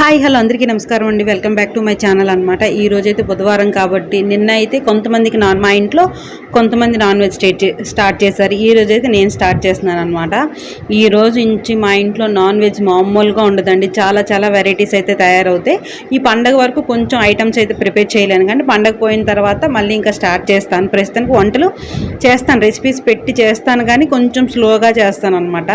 Hi hello అందరికీ నమస్కారం అండి. Welcome back to my channel అనమాట ఈ రోజైతే బుధవారం కాబట్టి నిన్న అయితే కొంతమందికి నాన్ మా ఇంట్లో కొంతమంది నాన్ వెజ్ స్టేట్ స్టార్ట్ చేశారు. ఈ రోజు అయితే నేను స్టార్ట్ చేస్తున్నాను అనమాట ఈ రోజు నుంచి మా ఇంట్లో నాన్ వెజ్ మామూలుగా ఉండదండి. చాలా చాలా వెరైటీస్ అయితే తయారవుతాయి. ఈ పండగ వరకు కొంచెం ఐటమ్స్ అయితే ప్రిపేర్ చేయలేను. కానీ పండగ పోయిన తర్వాత మళ్ళీ ఇంకా స్టార్ట్ చేస్తాను. ప్రస్తుతానికి వంటలు చేస్తాను. రెసిపీస్ పెట్టి చేస్తాను. కానీ కొంచెం స్లోగా చేస్తాను అనమాట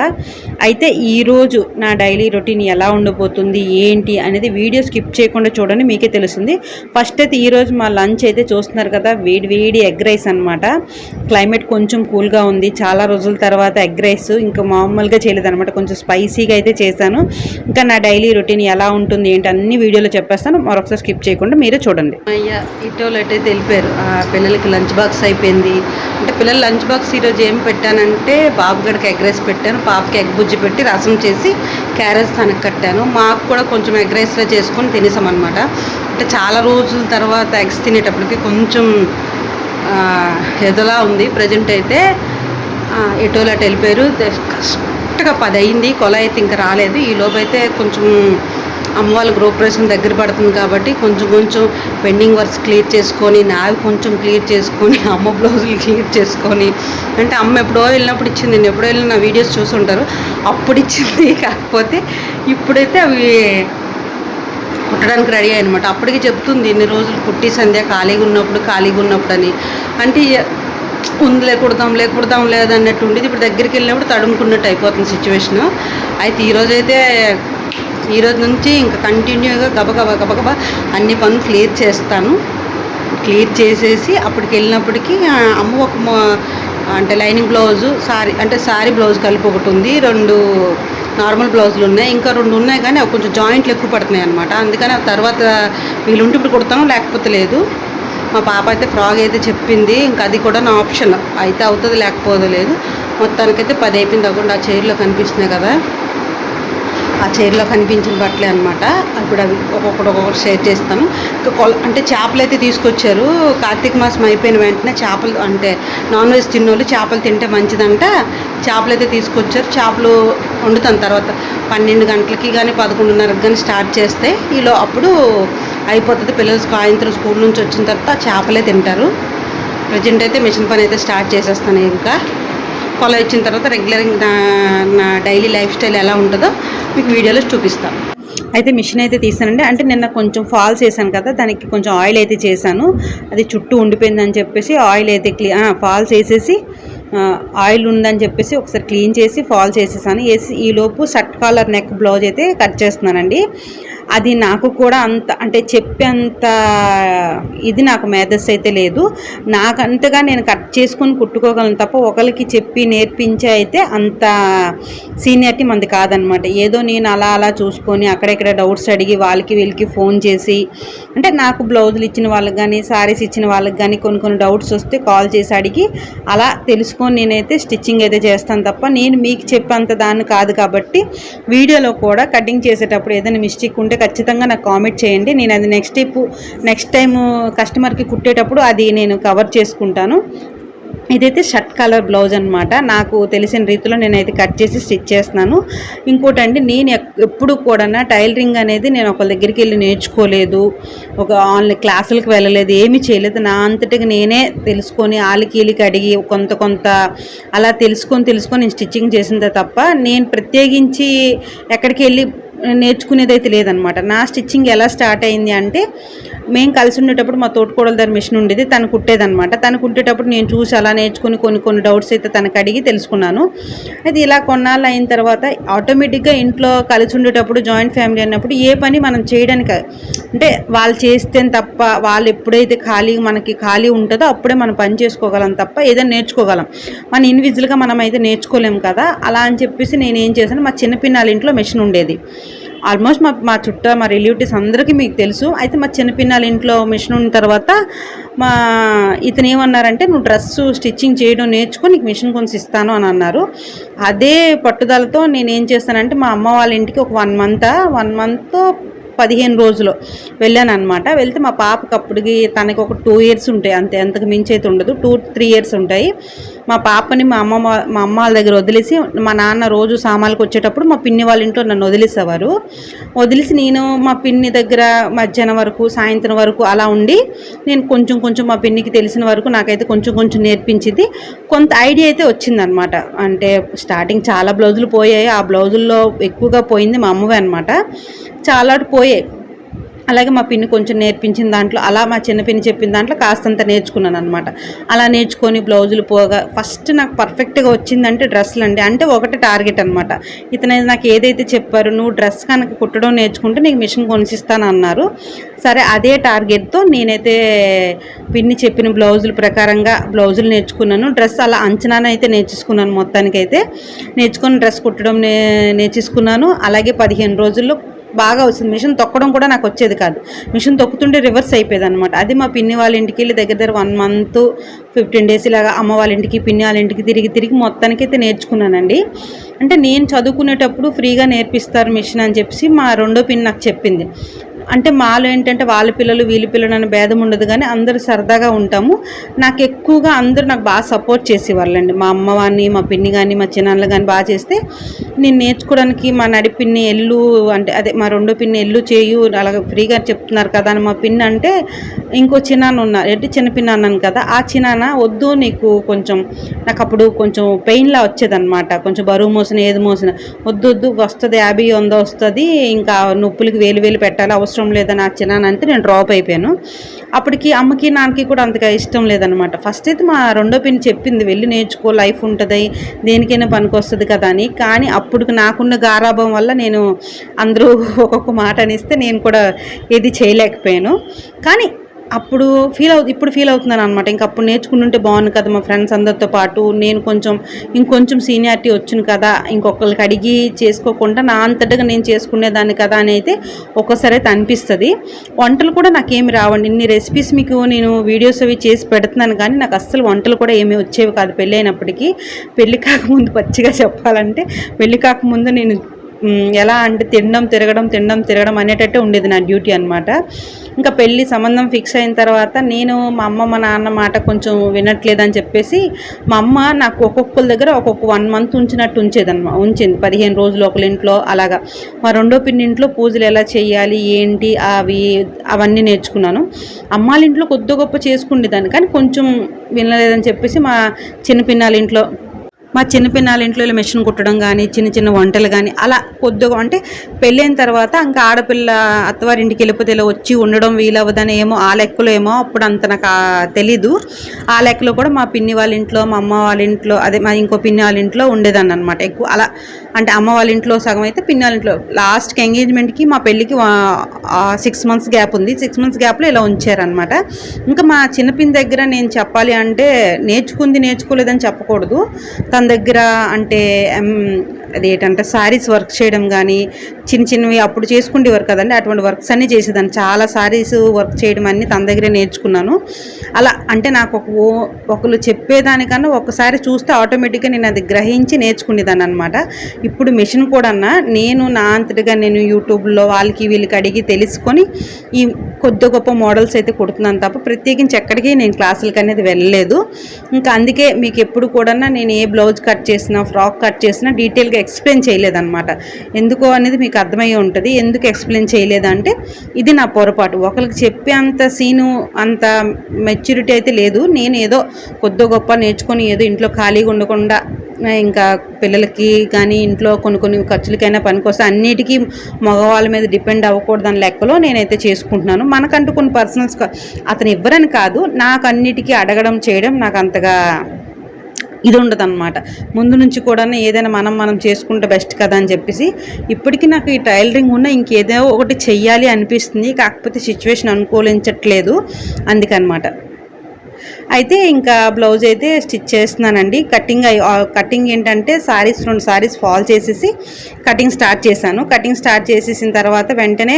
అయితే ఈరోజు నా డైలీ రొటీన్ ఎలా ఉండబోతుంది ఏంటి? అనేది వీడియో స్కిప్ చేయకుండా చూడండి మీకే తెలుస్తుంది. ఫస్ట్ అయితే ఈరోజు మా లంచ్ అయితే చూస్తున్నారు కదా వేడి వేడి ఎగ్ రైస్ అనమాట క్లైమేట్ కొంచెం కూల్గా ఉంది. చాలా రోజుల తర్వాత ఎగ్ రైస్ ఇంకా మామూలుగా చేయలేదన్నమాట కొంచెం స్పైసీగా అయితే చేశాను. ఇంకా నా డైలీ రొటీన్ ఎలా ఉంటుంది ఏంటి అన్ని వీడియోలో చెప్పేస్తాను. మరొకసారి స్కిప్ చేయకుండా మీరే చూడండి. అయ్యా ఇటోలు అయితే తెలిపారు పిల్లలకి లంచ్ బాక్స్ అయిపోయింది. అంటే పిల్లల లంచ్ బాక్స్ ఈరోజు ఏం పెట్టానంటే బాబు గడికి ఎగ్ రైస్ పెట్టాను. పాపకి ఎగ్ బుజ్జి పెట్టి రసం చేసి క్యారెట్స్ తనకు కట్టాను. మాకు కూడా కొంచెం ఎగ్ రైస్లో చేసుకొని తినేసామన్నమాట. అంటే చాలా రోజుల తర్వాత ఎగ్స్ తినేటప్పటికి కొంచెం ఎదలా ఉంది. ప్రజెంట్ అయితే ఎటోలు అటు వెళ్ళిపోయారు కరెక్ట్గా పది అయింది కొల అయితే ఇంకా రాలేదు. ఈ లోపైతే అయితే కొంచెం అమ్మ వాళ్ళ గృహప్రవేశం దగ్గర పడుతుంది కాబట్టి కొంచెం కొంచెం పెండింగ్ వర్క్స్ క్లియర్ చేసుకొని నావి కొంచెం క్లియర్ చేసుకొని అమ్మ బ్లౌజులు క్లియర్ చేసుకొని అంటే అమ్మ ఎప్పుడో వెళ్ళినప్పుడు ఇచ్చింది. నేను ఎప్పుడో వెళ్ళిన వీడియోస్ చూసుంటారు. అప్పుడు ఇచ్చింది కాకపోతే ఇప్పుడైతే అవి కుట్టడానికి రెడీ అనమాట అప్పటికి చెప్తుంది ఇన్ని రోజులు కుట్టి సంధ్య ఖాళీగా ఉన్నప్పుడు ఖాళీగా ఉన్నప్పుడు అని అంటే ఇ- ఉందిలే కుడదాంలే కుడదాం లేదన్నట్టు ఉండేది. ఇప్పుడు దగ్గరికి వెళ్ళినప్పుడు తడుముకున్నట్టు అయిపోతుంది సిచ్యువేషను. అయితే ఈరోజైతే ఈరోజు నుంచి ఇంకా కంటిన్యూగా గబగబా గబగబా అన్ని పనులు క్లియర్ చేస్తాను. క్లియర్ చేసేసి అప్పటికి వెళ్ళినప్పటికీ అమ్మ ఒక అంటే లైనింగ్ బ్లౌజు సారీ అంటే సారీ బ్లౌజ్ కలిపి ఒకటి ఉంది. రెండు నార్మల్ బ్లౌజులు ఉన్నాయి. ఇంకా రెండు ఉన్నాయి కానీ అవి కొంచెం జాయింట్లు ఎక్కువ పడుతున్నాయి అనమాట అందుకని ఆ తర్వాత వీలుంటే ఇప్పుడు కుడతాను లేకపోతే లేదు. మా పాప అయితే ఫ్రాగ్ అయితే చెప్పింది. ఇంకా అది కూడా నా ఆప్షన్. అయితే అవుతుంది లేకపోతే లేదు. మొత్తానికైతే పది అయిపోయింది. అవ్వకుండా ఆ చైర్లో కనిపిస్తున్నాయి కదా. ఆ చైర్లో కనిపించిన బట్టలే అనమాట ఇప్పుడు అవి ఒక్కొక్కటి ఒక్కొక్కటి షేర్ చేస్తాం ఇంకా అంటే చేపలు అయితే తీసుకొచ్చారు. కార్తీక మాసం అయిపోయిన వెంటనే చేపలు అంటే నాన్ వెజ్ తిన్నోళ్ళు చేపలు తింటే మంచిదంట. చేపలు అయితే తీసుకొచ్చారు. చేపలు వండుతాను తర్వాత. పన్నెండు గంటలకి కానీ పదకొండున్నరకు కానీ స్టార్ట్ చేస్తే ఈలో అప్పుడు అయిపోతుంది. పిల్లలు సాయంత్రం స్కూల్ నుంచి వచ్చిన తర్వాత చేపలే తింటారు. ప్రజెంట్ అయితే మిషన్ పని అయితే స్టార్ట్ చేసేస్తాను ఇంకా. ఫాలో ఇచ్చిన తర్వాత రెగ్యులర్గా నా నా డైలీ లైఫ్ స్టైల్ ఎలా ఉంటుందో మీకు వీడియోలో చూపిస్తాను అయితే మిషన్ అయితే తీసానండి. అంటే నిన్న కొంచెం ఫాల్స్ చేశాను కదా దానికి కొంచెం ఆయిల్ అయితే చేశాను. అది చుట్టూ ఉండిపోయిందని చెప్పేసి ఆయిల్ అయితే క్లీ ఫాల్స్ వేసేసి ఆయిల్ ఉందని చెప్పేసి ఒకసారి క్లీన్ చేసి ఫాల్స్ వేసేసాను. వేసి ఈలోపు షర్ట్ కాలర్ నెక్ బ్లౌజ్ అయితే కట్ చేస్తున్నానండి. అది నాకు కూడా అంత అంటే చెప్పేంత ఇది నాకు మేధస్సు అయితే లేదు. నాకంతగా నేను కట్ చేసుకొని కుట్టుకోగలను తప్ప ఒకరికి చెప్పి నేర్పించే అయితే అంత సీనియారిటీ మంది కాదనమాట. ఏదో నేను అలా అలా చూసుకొని అక్కడెక్కడ డౌట్స్ అడిగి వాళ్ళకి వీళ్ళకి ఫోన్ చేసి అంటే నాకు బ్లౌజులు ఇచ్చిన వాళ్ళకి కానీ శారీస్ ఇచ్చిన వాళ్ళకి కానీ కొన్ని కొన్ని డౌట్స్ వస్తే కాల్ చేసి అడిగి అలా తెలుసుకొని నేనైతే స్టిచ్చింగ్ అయితే చేస్తాను తప్ప నేను మీకు చెప్పేంత దాన్ని కాదు కాబట్టి వీడియోలో కూడా కటింగ్ చేసేటప్పుడు ఏదైనా మిస్టేక్ ఉంటే ఖచ్చితంగా నాకు కామెంట్ చేయండి. నేను అది నెక్స్ట్ స్టెప్ నెక్స్ట్ టైం కస్టమర్కి కుట్టేటప్పుడు అది నేను కవర్ చేసుకుంటాను. ఇదైతే షర్ట్ కలర్ బ్లౌజ్ అనమాట నాకు తెలిసిన రీతిలో నేనైతే కట్ చేసి స్టిచ్ చేస్తున్నాను. ఇంకోటండి నేను ఎప్పుడు కూడా టైలరింగ్ అనేది నేను ఒకళ్ళ దగ్గరికి వెళ్ళి నేర్చుకోలేదు. ఒక ఆన్లైన్ క్లాసులకు వెళ్ళలేదు ఏమీ చేయలేదు. నా అంతటికి నేనే తెలుసుకొని ఆలికీలికి అడిగి కొంత కొంత అలా తెలుసుకొని తెలుసుకొని నేను స్టిచ్చింగ్ చేసిందే తప్ప నేను ప్రత్యేకించి ఎక్కడికి వెళ్ళి నేర్చుకునేది అయితే లేదనమాట నా స్టిచ్చింగ్ ఎలా స్టార్ట్ అయింది అంటే మేము కలిసి ఉండేటప్పుడు మా తోటకోడల దగ్గర మిషన్ ఉండేది తను కుట్టేదనమాట తను కుట్టేటప్పుడు నేను చూసి అలా నేర్చుకుని కొన్ని కొన్ని డౌట్స్ అయితే తనకు అడిగి తెలుసుకున్నాను. అయితే ఇలా కొన్నాళ్ళు అయిన తర్వాత ఆటోమేటిక్గా ఇంట్లో కలిసి ఉండేటప్పుడు జాయింట్ ఫ్యామిలీ అన్నప్పుడు ఏ పని మనం చేయడానికి అంటే వాళ్ళు చేస్తే తప్ప వాళ్ళు ఎప్పుడైతే ఖాళీ మనకి ఖాళీ ఉంటుందో అప్పుడే మనం పని చేసుకోగలం తప్ప ఏదైనా నేర్చుకోగలం. మన ఇండివిజువల్గా మనం అయితే నేర్చుకోలేం కదా అలా అని చెప్పేసి నేను ఏం చేశాను మా చిన్నపిన్నాళ్ళ ఇంట్లో మెషిన్ ఉండేది. ఆల్మోస్ట్ మా మా చుట్టూ మా రిలేటివ్స్ అందరికీ మీకు తెలుసు. అయితే మా చిన్నపిన్నాళ్ళ ఇంట్లో మిషన్ ఉన్న తర్వాత మా ఇతను ఏమన్నారంటే నువ్వు డ్రెస్సు స్టిచ్చింగ్ చేయడం నేర్చుకో నీకు మిషన్ కొంచెం ఇస్తాను అని అన్నారు. అదే పట్టుదలతో నేను ఏం చేస్తానంటే మా అమ్మ వాళ్ళ ఇంటికి ఒక వన్ మంత్ వన్ మంత్ పదిహేను రోజులు వెళ్ళాను అనమాట వెళ్తే మా పాపకి అప్పటికి తనకి ఒక టూ ఇయర్స్ ఉంటాయి. అంతే అంతకు మించి అయితే ఉండదు. టూ త్రీ ఇయర్స్ ఉంటాయి. మా పాపని మా అమ్మ మా అమ్మ వాళ్ళ దగ్గర వదిలేసి మా నాన్న రోజు సామాన్లకు వచ్చేటప్పుడు మా పిన్ని వాళ్ళ ఇంట్లో నన్ను వదిలేసేవారు. వదిలేసి నేను మా పిన్ని దగ్గర మధ్యాహ్నం వరకు సాయంత్రం వరకు అలా ఉండి నేను కొంచెం కొంచెం మా పిన్నికి తెలిసిన వరకు నాకైతే కొంచెం కొంచెం నేర్పించింది. కొంత ఐడియా అయితే వచ్చిందనమాట. అంటే స్టార్టింగ్ చాలా బ్లౌజులు పోయాయి. ఆ బ్లౌజుల్లో ఎక్కువగా పోయింది మా అమ్మవే అనమాట. చాలా పోయాయి. అలాగే మా పిన్ని కొంచెం నేర్పించిన దాంట్లో అలా మా చిన్న పిన్ని చెప్పిన దాంట్లో కాస్తంత నేర్చుకున్నాను అనమాట అలా నేర్చుకొని బ్లౌజులు పోగా ఫస్ట్ నాకు పర్ఫెక్ట్గా వచ్చిందంటే డ్రెస్సులు అండి అంటే ఒకటి టార్గెట్ అనమాట ఇతను నాకు ఏదైతే చెప్పారు నువ్వు డ్రెస్ కనుక కుట్టడం నేర్చుకుంటే నీకు మిషన్ కొనిసిస్తాను అన్నారు. సరే అదే టార్గెట్తో నేనైతే పిన్ని చెప్పిన బ్లౌజుల ప్రకారంగా బ్లౌజులు నేర్చుకున్నాను. డ్రెస్ అలా అంచనానైతే నేర్చుకున్నాను మొత్తానికైతే. నేర్చుకొని డ్రెస్ కుట్టడం నే నేర్చుకున్నాను అలాగే పదిహేను రోజుల్లో బాగా వచ్చింది మిషన్ తొక్కడం కూడా నాకు వచ్చేది కాదు. మిషన్ తొక్కుతుంటే రివర్స్ అయిపోయేది అనమాట అది మా పిన్ని వాళ్ళ ఇంటికి వెళ్ళి దగ్గర దగ్గర వన్ మంత్ ఫిఫ్టీన్ డేస్ ఇలాగా అమ్మ వాళ్ళ ఇంటికి పిన్ని వాళ్ళ ఇంటికి తిరిగి తిరిగి మొత్తానికైతే నేర్చుకున్నానండి. అంటే నేను చదువుకునేటప్పుడు ఫ్రీగా నేర్పిస్తారు మిషన్ అని చెప్పి మా రెండో పిన్ నాకు చెప్పింది. అంటే మాలో ఏంటంటే వాళ్ళ పిల్లలు వీళ్ళ పిల్లలు అనే భేదం ఉండదు కానీ అందరూ సరదాగా ఉంటాము. నాకు ఎక్కువగా అందరూ నాకు బాగా సపోర్ట్ చేసేవాళ్ళండి. మా అమ్మ వాడిని మా పిన్ని కానీ మా చిన్నాన్నలు కానీ బాగా చేస్తే నేను నేర్చుకోవడానికి మా నడి పిన్ని ఎల్లు అంటే అదే మా రెండో పిన్ని ఎల్లు చేయు అలాగ ఫ్రీగా చెప్తున్నారు కదా అని మా పిన్ని అంటే ఇంకో చిన్నాన్న ఉన్నారు. అంటే చిన్న పిన్న అన్నాను కదా. ఆ చిన్నాన్న వద్దు నీకు కొంచెం నాకు అప్పుడు కొంచెం పెయిన్లా వచ్చేదన్నమాట. కొంచెం బరువు మోసిన ఏది మోసిన వద్దు వద్దు వస్తుంది యాభై వంద వస్తుంది ఇంకా నొప్పులకి వేలు వేలు పెట్టాలి అవసరం లేదని ఆ చిన్నాన్న అంటే నేను డ్రాప్ అయిపోయాను. అప్పటికి అమ్మకి నాన్నకి కూడా అంతగా ఇష్టం లేదనమాట ఫస్ట్ అయితే మా రెండో పిన్ని చెప్పింది వెళ్ళి నేర్చుకో లైఫ్ ఉంటుంది దేనికైనా పనికొస్తుంది కదా అని. కానీ అప్పుడు నాకున్న గారాభం వల్ల నేను అందరూ ఒక్కొక్క మాట అనిస్తే నేను కూడా ఏది చేయలేకపోయాను. కానీ అప్పుడు ఫీల్ అవు ఇప్పుడు ఫీల్ అవుతున్నాను అనమాట ఇంకా అప్పుడు నేర్చుకుంటుంటే బాగుంది కదా మా ఫ్రెండ్స్ అందరితో పాటు. నేను కొంచెం ఇంకొంచెం సీనియారిటీ వచ్చింది కదా. ఇంకొకరికి అడిగి చేసుకోకుండా నా అంతటగా నేను చేసుకునేదాన్ని కదా అని అయితే ఒక్కసారి అయితే అనిపిస్తుంది. వంటలు కూడా నాకేమి రావండి. ఇన్ని రెసిపీస్ మీకు నేను వీడియోస్ అవి చేసి పెడుతున్నాను కానీ నాకు అస్సలు వంటలు కూడా ఏమీ వచ్చేవి కాదు పెళ్ళి అయినప్పటికీ. పెళ్ళి కాకముందు పచ్చిగా చెప్పాలంటే పెళ్ళి కాకముందు నేను ఎలా అంటే తినడం తిరగడం తినడం తిరగడం అనేటట్టే ఉండేది నా డ్యూటీ అనమాట ఇంకా పెళ్ళి సంబంధం ఫిక్స్ అయిన తర్వాత నేను మా అమ్మ మా నాన్న మాట కొంచెం వినట్లేదని చెప్పేసి మా అమ్మ నాకు ఒక్కొక్కరి దగ్గర ఒక్కొక్క వన్ మంత్ ఉంచినట్టు ఉంచేదన్నమాట ఉంచింది. పదిహేను రోజులు ఒకళ్ళ ఇంట్లో అలాగా. మా రెండో పిన్ని ఇంట్లో పూజలు ఎలా చేయాలి ఏంటి అవి అవన్నీ నేర్చుకున్నాను. అమ్మాళ్ళ ఇంట్లో కొద్ది గొప్ప చేసుకునేదాన్ని కానీ కొంచెం వినలేదని చెప్పేసి మా చిన్నపిన్నాళ్ళ ఇంట్లో మా చిన్న పిన్నాల ఇంట్లో ఇలా మిషన్ కుట్టడం కానీ చిన్న చిన్న వంటలు కానీ అలా కొద్దిగా అంటే పెళ్ళైన తర్వాత ఇంకా ఆడపిల్ల అత్తవారింటికి వెళ్ళిపోతే ఇలా వచ్చి ఉండడం వీలవ్వదని ఏమో ఆ లెక్కలో ఏమో అప్పుడు అంత నాకు తెలీదు. ఆ లెక్కలో కూడా మా పిన్ని వాళ్ళ ఇంట్లో మా అమ్మ వాళ్ళ ఇంట్లో అదే మా ఇంకో పిన్ని వాళ్ళ ఇంట్లో ఉండేదాన్ని అనమాట ఎక్కువ అలా అంటే అమ్మ వాళ్ళ ఇంట్లో సగం అయితే పిన్ని వాళ్ళ ఇంట్లో. లాస్ట్కి ఎంగేజ్మెంట్కి మా పెళ్ళికి సిక్స్ మంత్స్ గ్యాప్ ఉంది. సిక్స్ మంత్స్ గ్యాప్లో ఇలా ఉంచారనమాట ఇంకా మా చిన్న పిన్ని దగ్గర నేను చెప్పాలి అంటే నేర్చుకుంది నేర్చుకోలేదని చెప్పకూడదు. తన దగ్గర అంటే ఎం, అదేంటంటే శారీస్ వర్క్ చేయడం కానీ చిన్న చిన్నవి అప్పుడు చేసుకునేవారు కదండి. అటువంటి వర్క్స్ అన్నీ చేసేదాన్ని. చాలా శారీస్ వర్క్ చేయడం అన్నీ తన దగ్గరే నేర్చుకున్నాను. అలా అంటే నాకు ఒక ఒకరు చెప్పేదానికన్నా ఒకసారి చూస్తే ఆటోమేటిక్గా నేను అది గ్రహించి నేర్చుకునేదాన్ని అనమాట ఇప్పుడు మిషన్ కూడా నేను నా అంతటిగా నేను యూట్యూబ్లో వాళ్ళకి వీళ్ళకి అడిగి తెలుసుకొని ఈ కొద్ది గొప్ప మోడల్స్ అయితే కుడుతున్నాను తప్ప ప్రత్యేకించి ఎక్కడికి నేను క్లాసులకి అనేది వెళ్ళలేదు. ఇంకా అందుకే మీకు ఎప్పుడు కూడా నేను ఏ బ్లౌజ్ కట్ చేసినా ఫ్రాక్ కట్ చేసినా డీటెయిల్గా ఎక్స్ప్లెయిన్ చేయలేదన్నమాట. ఎందుకో అనేది మీకు అర్థమయ్యే ఉంటుంది. ఎందుకు ఎక్స్ప్లెయిన్ చేయలేదంటే ఇది నా పొరపాటు. ఒకరికి చెప్పే అంత సీను అంత మెచ్యూరిటీ అయితే లేదు. నేను ఏదో కొద్ది గొప్ప నేర్చుకొని ఏదో ఇంట్లో ఖాళీగా ఉండకుండా ఇంకా పిల్లలకి కానీ ఇంట్లో కొన్ని కొన్ని ఖర్చులకైనా పనికొస్తే అన్నిటికీ మగవాళ్ళ మీద డిపెండ్ అవ్వకూడదు అని లెక్కలో నేనైతే చేసుకుంటున్నాను. మనకంటూ కొన్ని పర్సనల్స్ అతను ఇవ్వరని కాదు. నాకు అన్నిటికీ అడగడం చేయడం నాకు అంతగా ఇది ఉండదన్నమాట ముందు నుంచి కూడా ఏదైనా మనం మనం చేసుకుంటే బెస్ట్ కదా అని చెప్పేసి ఇప్పటికీ నాకు ఈ టైలరింగ్ ఉన్న ఇంకేదో ఒకటి చెయ్యాలి అనిపిస్తుంది. కాకపోతే సిచ్యువేషన్ అనుకూలించట్లేదు. అందుకనమాట అయితే ఇంకా బ్లౌజ్ అయితే స్టిచ్ చేస్తున్నానండి. కటింగ్ కటింగ్ ఏంటంటే సారీస్ రెండు సారీస్ ఫాల్ చేసేసి కటింగ్ స్టార్ట్ చేశాను. కటింగ్ స్టార్ట్ చేసేసిన తర్వాత వెంటనే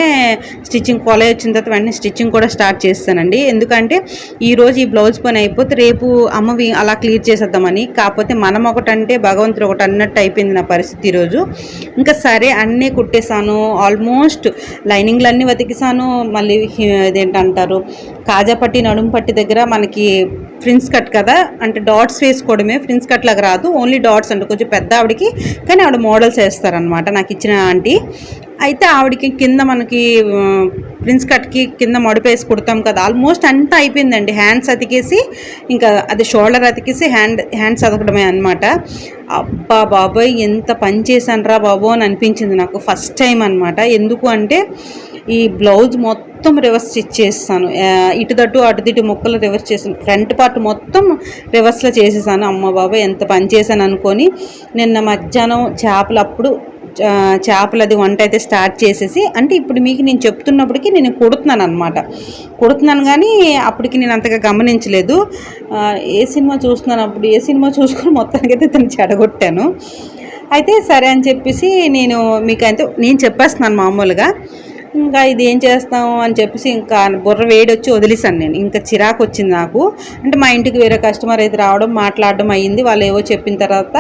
స్టిచ్చింగ్ కాలేజ్ వచ్చిన తర్వాత వెంటనే స్టిచ్చింగ్ కూడా స్టార్ట్ చేస్తానండి. ఎందుకంటే ఈరోజు ఈ బ్లౌజ్ పని అయిపోతే రేపు అమ్మవి అలా క్లియర్ చేసేద్దామని కాకపోతే మనం ఒకటంటే భగవంతుడు ఒకటి అన్నట్టు అయిపోయింది నా పరిస్థితి ఈరోజు. ఇంకా సరే అన్నీ కుట్టేశాను. ఆల్మోస్ట్ లైనింగ్లు అన్నీ వెతికిసాను మళ్ళీ ఇదేంటంటారు? కాజా పట్టి నడుము పట్టి దగ్గర మనకి ఫ్రిన్స్ కట్ కదా? అంటే డాట్స్ వేసుకోవడమే ఫ్రిన్స్ కట్ లాగా రాదు. ఓన్లీ డాట్స్ అంటే కొంచెం పెద్ద ఆవిడకి. కానీ ఆవిడ మోడల్స్ వేస్తారనమాట నాకు ఇచ్చిన ఆంటీ. అయితే ఆవిడకి కింద మనకి ప్రిన్స్ కట్కి కింద మడిపేసి కుడతాం కదా. ఆల్మోస్ట్ అంతా అయిపోయిందండి. హ్యాండ్స్ అతికేసి ఇంకా అది షోల్డర్ అతికేసి హ్యాండ్ హ్యాండ్స్ అతకడమే అనమాట అబ్బా బాబాయ్! ఎంత పని చేశాను రా బాబు అని అనిపించింది నాకు ఫస్ట్ టైం అనమాట ఎందుకు అంటే ఈ బ్లౌజ్ మొత్తం రివర్స్ స్టిచ్ చేస్తాను. ఇటు తట్టు అటు తిట్టు ముక్కలు రివర్స్ చేసాను ఫ్రంట్ పార్ట్ మొత్తం రివర్స్లో చేసేసాను. అమ్మ బాబా ఎంత పని చేశాను అనుకొని నిన్న మధ్యాహ్నం చేపలు అప్పుడు చేపలు చేపలది వంట అయితే స్టార్ట్ చేసేసి అంటే ఇప్పుడు మీకు నేను చెప్తున్నప్పటికీ నేను కుడుతున్నాను అనమాట కుడుతున్నాను కానీ అప్పటికి నేను అంతగా గమనించలేదు. ఏ సినిమా చూస్తున్నాను అప్పుడు? ఏ సినిమా చూసుకొని మొత్తానికి అయితే తను చెడగొట్టాను. అయితే సరే అని చెప్పేసి నేను మీకు అయితే నేను చెప్పేస్తున్నాను మామూలుగా. ఇంకా ఇది ఏం చేస్తాం అని చెప్పేసి ఇంకా బుర్ర వేడి వచ్చి వదిలేసాను నేను. ఇంకా చిరాకు వచ్చింది నాకు. అంటే మా ఇంటికి వేరే కస్టమర్ అయితే రావడం మాట్లాడడం అయ్యింది. వాళ్ళు ఏవో చెప్పిన తర్వాత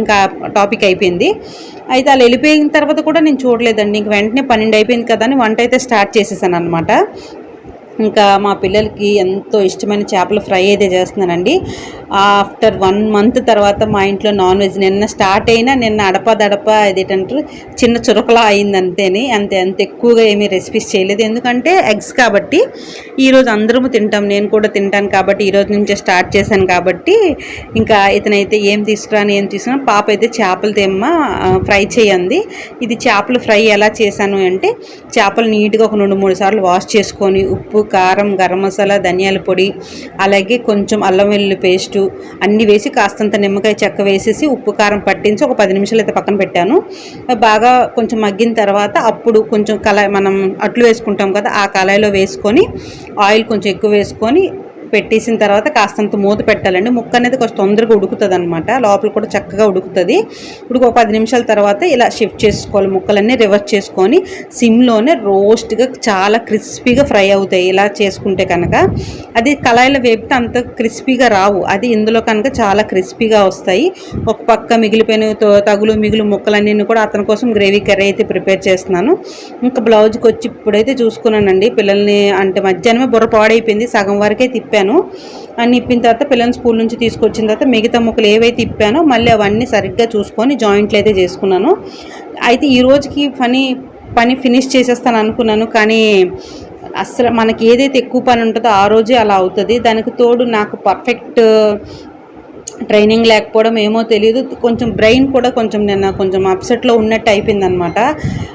ఇంకా టాపిక్ అయిపోయింది. అయితే వాళ్ళు వెళ్ళిపోయిన తర్వాత కూడా నేను చూడలేదండి. ఇంక వెంటనే పన్నెండు అయిపోయింది కదా అని వంట అయితే స్టార్ట్ చేసేసాను అనమాట ఇంకా మా పిల్లలకి ఎంతో ఇష్టమైన చేపల ఫ్రై అయితే చేస్తున్నానండి. ఆఫ్టర్ వన్ మంత్ తర్వాత మా ఇంట్లో నాన్ వెజ్ నిన్న స్టార్ట్ అయినా నిన్న అడప దడప ఇదేంటారు చిన్న చురకలా అయింది అంతేని అంతే అంత ఎక్కువగా ఏమీ రెసిపీస్ చేయలేదు. ఎందుకంటే ఎగ్స్ కాబట్టి ఈరోజు అందరము తింటాం నేను కూడా తింటాను కాబట్టి ఈరోజు నుంచే స్టార్ట్ చేశాను కాబట్టి ఇంకా ఇతనైతే ఏం తీసుకురాని ఏం తీసుకురా పాప అయితే చేపలు తెమ్మ ఫ్రై చేయండి ఇది చేపలు ఫ్రై ఎలా చేశాను అంటే చేపలు నీట్గా ఒక రెండు మూడు సార్లు వాష్ చేసుకొని ఉప్పు కారం గరం మసాలా ధనియాల పొడి అలాగే కొంచెం అల్లం వెల్లుల్లి పేస్టు అన్నీ వేసి కాస్తంత నిమ్మకాయ చెక్క వేసేసి ఉప్పు కారం పట్టించి ఒక పది నిమిషాలు అయితే పక్కన పెట్టాను. బాగా కొంచెం మగ్గిన తర్వాత అప్పుడు కొంచెం కళాయి మనం అట్లు వేసుకుంటాం కదా ఆ కళాయిలో వేసుకొని ఆయిల్ కొంచెం ఎక్కువ వేసుకొని పెట్టేసిన తర్వాత కాస్తంత మూత పెట్టాలండి. ముక్క అనేది కొంచెం తొందరగా ఉడుకుతుంది అనమాట లోపల కూడా చక్కగా ఉడుకుతుంది. ఇప్పుడు ఒక పది నిమిషాల తర్వాత ఇలా షిఫ్ట్ చేసుకోవాలి. ముక్కలన్నీ రివర్స్ చేసుకొని సిమ్లోనే రోస్ట్గా చాలా క్రిస్పీగా ఫ్రై అవుతాయి. ఇలా చేసుకుంటే కనుక అది కళాయిలో వేపితే అంత క్రిస్పీగా రావు. అది ఇందులో కనుక చాలా క్రిస్పీగా వస్తాయి. ఒక పక్క మిగిలిపోయిన తో- తగులు మిగులు ముక్కలన్నీ కూడా అతని కోసం గ్రేవీ కర్రీ అయితే ప్రిపేర్ చేస్తున్నాను. ఇంకా బ్లౌజ్కి వచ్చి ఇప్పుడైతే చూసుకున్నానండి. పిల్లల్ని అంటే మధ్యాహ్నమే బుర్ర పాడైపోయింది. సగం వరకే తిప్పాను అన్ని ఇప్పిన తర్వాత పిల్లల్ని స్కూల్ నుంచి తీసుకొచ్చిన తర్వాత మిగతా ముక్కలు ఏవైతే ఇప్పానో మళ్ళీ అవన్నీ సరిగ్గా చూసుకొని జాయింట్లు అయితే చేసుకున్నాను. అయితే ఈ రోజుకి పని పని ఫినిష్ చేసేస్తాను అనుకున్నాను కానీ అసలు మనకి ఏదైతే ఎక్కువ పని ఉంటుందో ఆ రోజే అలా అవుతుంది. దానికి తోడు నాకు పర్ఫెక్ట్ ట్రైనింగ్ లేకపోవడం ఏమో తెలియదు కొంచెం బ్రెయిన్ కూడా కొంచెం నిన్న కొంచెం అప్సెట్లో ఉన్నట్టు అయిపోయింది అనమాట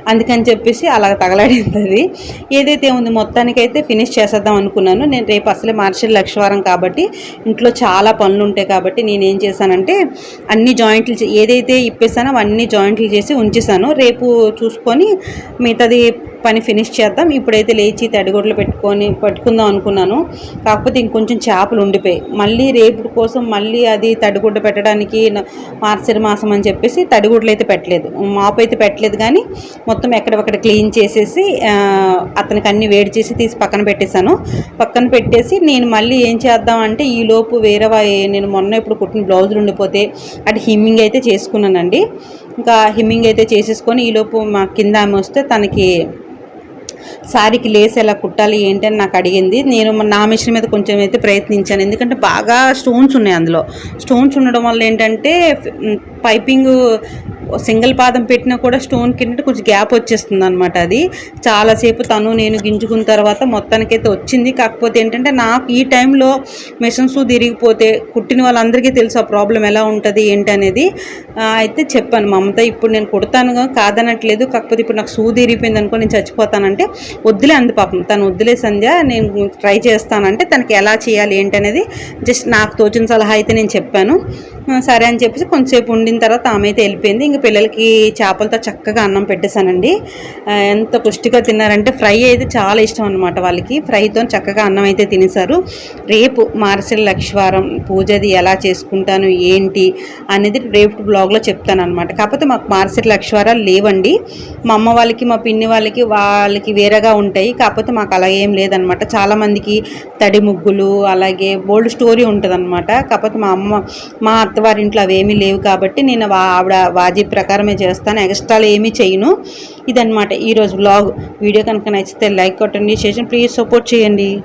అందుకని చెప్పేసి అలా తగలాడింది అది ఏదైతే ఉంది మొత్తానికైతే ఫినిష్ చేసేద్దాం అనుకున్నాను. నేను రేపు అసలే మార్షల్ లక్షవారం కాబట్టి ఇంట్లో చాలా పనులు ఉంటాయి కాబట్టి నేను ఏం చేశానంటే అన్ని జాయింట్లు చే- ఏదైతే ఇప్పేసానో అన్ని జాయింట్లు చేసి ఉంచేసాను రేపు చూసుకొని మిగతాది పని ఫినిష్ చేద్దాం. ఇప్పుడైతే లేచి తడిగుడ్లు పెట్టుకొని పట్టుకుందాం అనుకున్నాను. కాకపోతే ఇంకొంచెం చేపలు ఉండిపోయి మళ్ళీ రేపు కోసం మళ్ళీ అది తడిగుడ్డ పెట్టడానికి న- మార్చిరి మాసం అని చెప్పేసి తడిగుడ్లు అయితే పెట్టలేదు. మాపు అయితే పెట్టలేదు కానీ మొత్తం ఎక్కడొక్కడ క్లీన్ చేసేసి అతనికి అన్ని వేడి చేసి తీసి పక్కన పెట్టేశాను. పక్కన పెట్టేసి నేను మళ్ళీ ఏం చేద్దాం అంటే ఈలోపు వేరే నేను మొన్న ఇప్పుడు కుట్టిన బ్లౌజులు ఉండిపోతే అటు హిమ్మింగ్ అయితే చేసుకున్నానండి. ఇంకా హిమ్మింగ్ అయితే చేసేసుకొని ఈలోపు మా కింద ఆమె వస్తే తనకి శారీకి లేస్ ఎలా కుట్టాలి ఏంటని నాకు అడిగింది. నేను నా మిషన్ మీద కొంచెం అయితే ప్రయత్నించాను. ఎందుకంటే బాగా స్టోన్స్ ఉన్నాయి అందులో. స్టోన్స్ ఉండడం వల్ల ఏంటంటే పైపింగ్ సింగిల్ పాదం పెట్టినా కూడా స్టోన్ కింద కొంచెం గ్యాప్ వచ్చేస్తుంది అనమాట అది. చాలాసేపు తను నేను గింజుకున్న తర్వాత మొత్తానికైతే వచ్చింది. కాకపోతే ఏంటంటే నాకు ఈ టైంలో మిషన్స్ తిరిగిపోతే కుట్టిన వాళ్ళందరికీ తెలుసు ఆ ప్రాబ్లం ఎలా ఉంటుంది ఏంటి అనేది. అయితే చెప్పాను మమత ఇప్పుడు నేను కుడతాను కాదనట్లేదు. కాకపోతే ఇప్పుడు నాకు సూ తిరిగిపోయింది అనుకో నేను చచ్చిపోతానంటే వద్దులే అంది పాపం. తను వద్దులే సంధ్య నేను ట్రై చేస్తానంటే తనకి ఎలా చేయాలి ఏంటి అనేది జస్ట్ నాకు తోచిన సలహా అయితే నేను చెప్పాను. సరే అని చెప్పేసి కొంచెంసేపు ఉండిన తర్వాత ఆమె అయితే వెళ్ళిపోయింది. ఇంక పిల్లలకి చేపలతో చక్కగా అన్నం పెట్టేశానండి. ఎంత పుష్టిగా తిన్నారంటే ఫ్రై అయితే చాలా ఇష్టం అనమాట వాళ్ళకి. ఫ్రైతో చక్కగా అన్నం అయితే తినేశారు. రేపు మార్సిల్ లక్ష్వారం పూజది ఎలా చేసుకుంటాను ఏంటి అనేది రేపు బ్లాగ్లో చెప్తాను అనమాట కాకపోతే మాకు మార్సిల్ లక్ష్వారాలు లేవండి. మా అమ్మ వాళ్ళకి మా పిన్ని వాళ్ళకి వాళ్ళకి వేరేగా ఉంటాయి. కాకపోతే మాకు అలా ఏం లేదనమాట చాలామందికి తడి ముగ్గులు అలాగే బోల్డ్ స్టోరీ ఉంటుందనమాట కాకపోతే మా అమ్మ మా అత్తవారింట్లో అవేమీ లేవు కాబట్టి నేను వా- ఆవిడ వాజీ ప్రకారమే చేస్తాను. ఎక్స్ట్రాలు ఏమీ చేయను. ఇదనమాట ఈరోజు బ్లాగ్ వీడియో కనుక నచ్చితే లైక్ కొట్టండి చేసి ప్లీజ్ సపోర్ట్ చేయండి.